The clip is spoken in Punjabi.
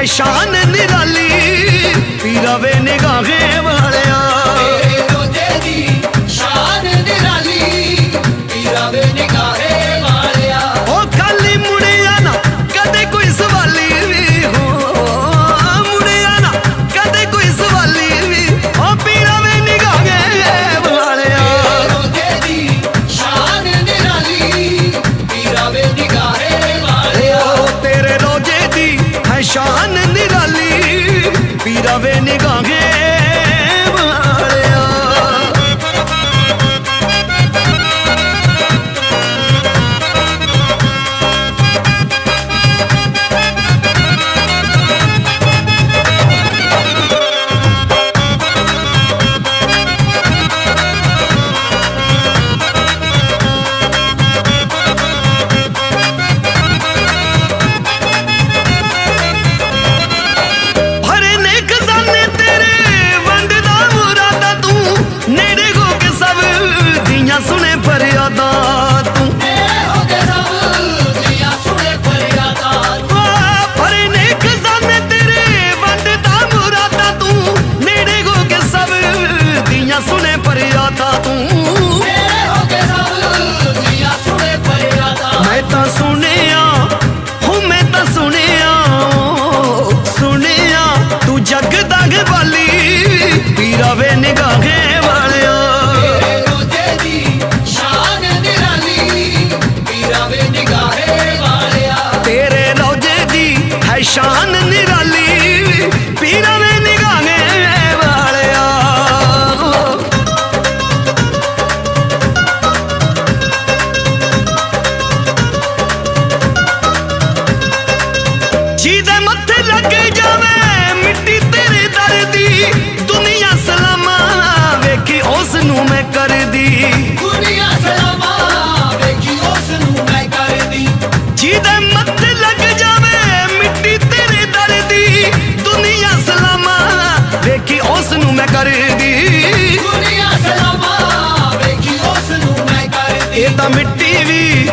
ਹੈ ਸ਼ਾਨ ਨਿਰਾਲੀ ਪੀਰਾ ਵੇ ਨਿਗਾਹੇ ਦੀ ਸ਼ਾਨ ਨਿਰਾਲੀ ਪੀਰਾ ਵੇ ਨਿਗਾਹੇ ਸ਼ਾਨ ਨਿਰਾਲੀ ਪੀਰਾ ਨਿਗਾਹੇ ਸੁਨੇ ਪਰਿਆਦਾ ਤੂੰ। ਮੈਂ ਤਾਂ ਸੁਨਿਆ ਹੂੰ ਮੈਂ ਤਾਂ ਸੁਨਿਆ ਸੁਨਿਆ ਤੂੰ ਜੱਗ ਦਾ ਪੀਰਾ ਵੇ ਨਿਗਾਹੇ ਵਾਲਿਆ। ਤੇਰੇ ਰੋਜੇ ਦੀ ਹੈ ਸ਼ਾਨ ਨਿਰਾਲੀ। ਹੱਥ ਲੱਗ ਜਾਵੇ ਮਿੱਟੀ ਤੇਰੇ ਦਰ ਦੀ। ਦੁਨੀਆ ਸਲਾਮਾ ਵੇਖੀ ਉਸ ਨੂੰ ਮੈਂ ਕਰਦੀ। ਦੁਨੀਆ ਸਲਾਮਾ ਵੇਖੀ ਉਸ ਨੂੰ ਮੈਂ ਕਰਦੀ। ਜਿਹਦੇ ਮੱਥ ਲੱਗ ਜਾਵੇ ਮਿੱਟੀ ਤੇਰੇ ਦਰ ਦੀ। ਦੁਨੀਆ ਸਲਾਮਾ ਵੇਖੀ ਉਸ ਨੂੰ ਮੈਂ ਕਰਦੀ। ਦੁਨੀਆ ਸਲਾਮਾ ਵੇਖੀ ਉਸ ਨੂੰ ਮੈਂ ਕਰਦੀ। ਇਹ ਤਾਂ ਮਿੱਟੀ ਵੀ